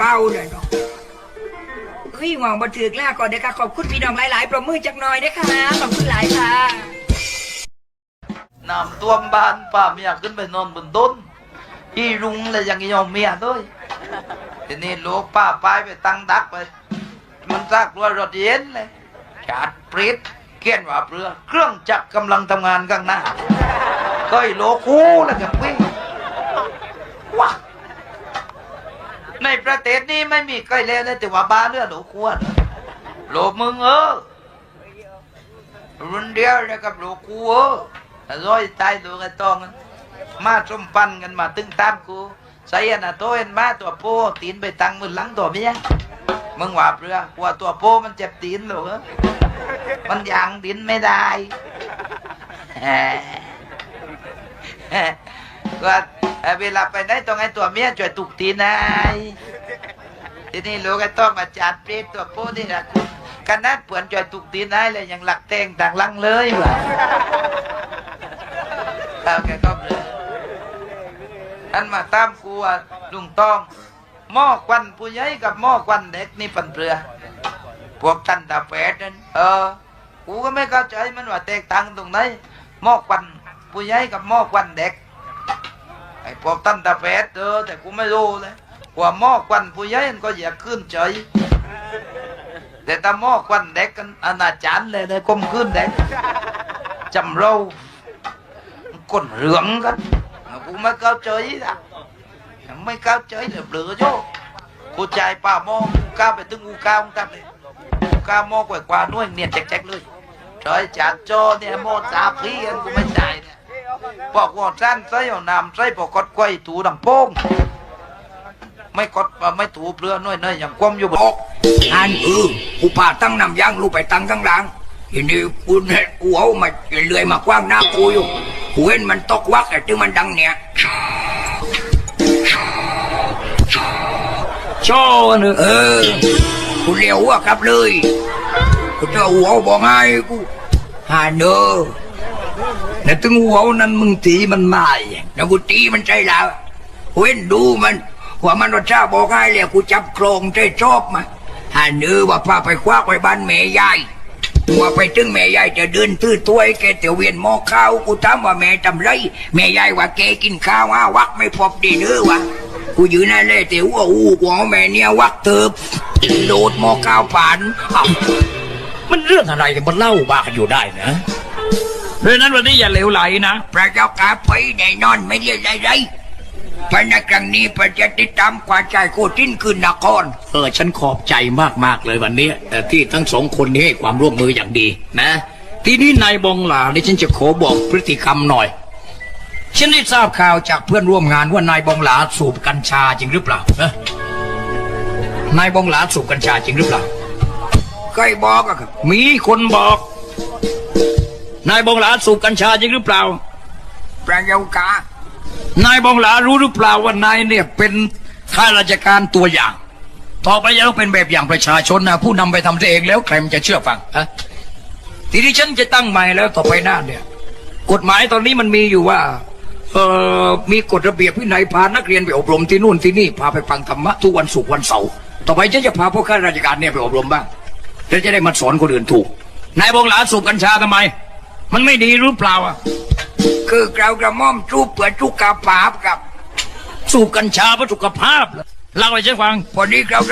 เก้าเลยเนาะเฮ้ยหวังบันทึกแล้วก่อนเดี๋ยวค่ะขอบคุณพี่น้องหลาย ๆ ประมือจักหน่อยนะคะขอบคุณหลายค่ะน้ำท่วมบ้านป้าเมียขึ้นไปนอนบนต้นอีรุงเลยยังยอมเมียด้วยทีนี้ลูกป้าไปไปตั้งดักไป มันซักรัวรถเย็นเลยจัดปริดเขียนว่าเรือ เครื่องจักรกำลังทำงานข้างหน้าก็ไอ้โลกูแล้วกันวิ่งว้า ในประเทศนี้ไม่มีใครเลวเลยแต่ว่าบ้านเรือโลกูอะโลมึงเออรุ่นเดียวเลยกับหลูกกูเออร้อยตายตัวกันตองมาสมปันกันมาตึงตามกูใส่อันน่ะตัวเอ็นมาตัวโป้ตีนไปตังมือหลังตัวเมียมึงว่าเปลือกลัวตัวโป้มันเจ็บตีนหรอกเอมันยางดินไม่ได้แหมว่า เวลาไปไหนต้องให้ตัวเมียช่วยตุกตีนให้ทีนี้ลูกก็ต้องมาจัดเปรียบตัวโป้นี่นะคุณขนาดเปื่อนช่วยตุกตีนให้เลยยังหลักแตงต่างลังเลยว่ะเอาแกก็เลยอันมาตามกูอะลุงต้องหม้อควันผู้ใหญ่กับหม้อควันเด็กนี่ปันเปลือพวกท่านตาแปดนั่นเออกูก็ไม่เข้าใจมันว่าแตกต่างตรงไหนหม้อควันผู้ใหญ่กับหม้อควันเด็ก ไอ้พวกท่านตาแปดเออแต่กูไม่รู้เลยว่าหม้อควันผู้ใหญ่มันก็อยากขึ้นเฉยแต่ถ้าหม้อควันเด็กกันอนาจารเลยเลยก้มขึ้นเด็กจำเราก้นเหลืองกันกูไม่เข้าใจนะยังไม่เข้าใจเลยเบลอโจ้กูใจายป่าหม้อกูก้าวไปตึงกูก้าวตั้งเลยกาโมกว่ากว่าน้วยเนียนแจ๊กๆเลยจอยจัดโจเนี่ยโบอกว่าสั้นใส่เอาน้ำใส่ปกดไกวถูดังโป้งไม่กดไม่ถูเปลือน้อยๆอย่างความอยู่บอนอกอันเออกูพาตั้งนำยางลูกไปตั้งข้างหลังทีนี้กูเห็นกูเอามาเลื่อยมากว้างหน้ากูอยู่กูเห็นมันตกวักแต่ถึงมันดังเนี่ยโชว์เนอะเออกูเลี้ยวหัวกลับเลยกูจะหัวบอกให้กูหาเนอ แต่ถึงหัวนั้นมึงตีมันไม่แล้วกูตีมันใจแล้วเว้นดูมันว่ามันรสชาบอกให้เลยกูจับโครงใจชอบมาหาเนื้อว่าพาไปคว้าไปบ้านแม่ยายว่าไปถึงแม่ยายจะเดินตื้อตัวไอ้แกเตียวเวียนหม้อข้าวกูถามว่าแม่ทำไรแม่ยายว่าแกกินข้าวอาวักไม่พบดีเนื้อวะกูอยู่นั่นเลยเตียวว่าอู้กูเอาแม่เนี่ยวักเติบโดดหม้อข้าวผ่านอ้าวมันเรื่องอะไรมันเล่าบ้ากันอยู่ได้นะ เพราะฉะนั้นวันนี้อย่าเหลวไหลนะพระเจ้ากาไปแน่นอนไม่เรียกอะไรพระในครั้งนี้พระจะติดตามกว่าใจโคตินคืนนครเออฉันขอบใจมากๆเลยวันนี้เอ่อที่ทั้งสองคนนี้ให้ความร่วมมืออย่างดีนะ ทีนี้นายบองหลานี่ฉันจะขอบอกพฤติกรรมหน่อยฉันได้ทราบข่าวจากเพื่อนร่วมงานว่านายบองหลาสูบกัญชาจริงหรือเปล่านะนายบองหลาสูบกัญชาจริงหรือเปล่าเคยบอกอะครับ มีคนบอก นายบองหลาสูบกัญชาจริงหรือเปล่าพระเจ้ากานายบองหลารู้หรือเปล่าว่านายเนี่ยเป็นข้าราชการตัวอย่าง ต่อไปจะต้องเป็นแบบอย่างประชาชนนะผู้นำไปทำเองแล้วใครมันจะเชื่อฟังฮะทีนี้ฉันจะตั้งใหม่แล้วต่อไปหน้าเนี่ย กฎหมายตอนนี้มันมีอยู่ว่าเออมีกฎระเบียบวินัยพานักเรียนไปอบรมที่นู่นที่นี่พาไปฟังธรรมะทุกวันศุกร์วันเสาร์ต่อไปฉันจะพาพวกข้าราชการเนี่ยไปอบรมบ้างแล้วจะได้มาสอนคนอื่นถูกนายบองหลาสูบกัญชาทำไม มันไม่ดีหรือเปล่าอะคือกล่าวกระหม่อมจูบเปิดทุกกาปาบกับ สูบกัญชาเพื่อสุขภาพเหรอเล่าให้ฉันฟัง พอดีกล่าวกระ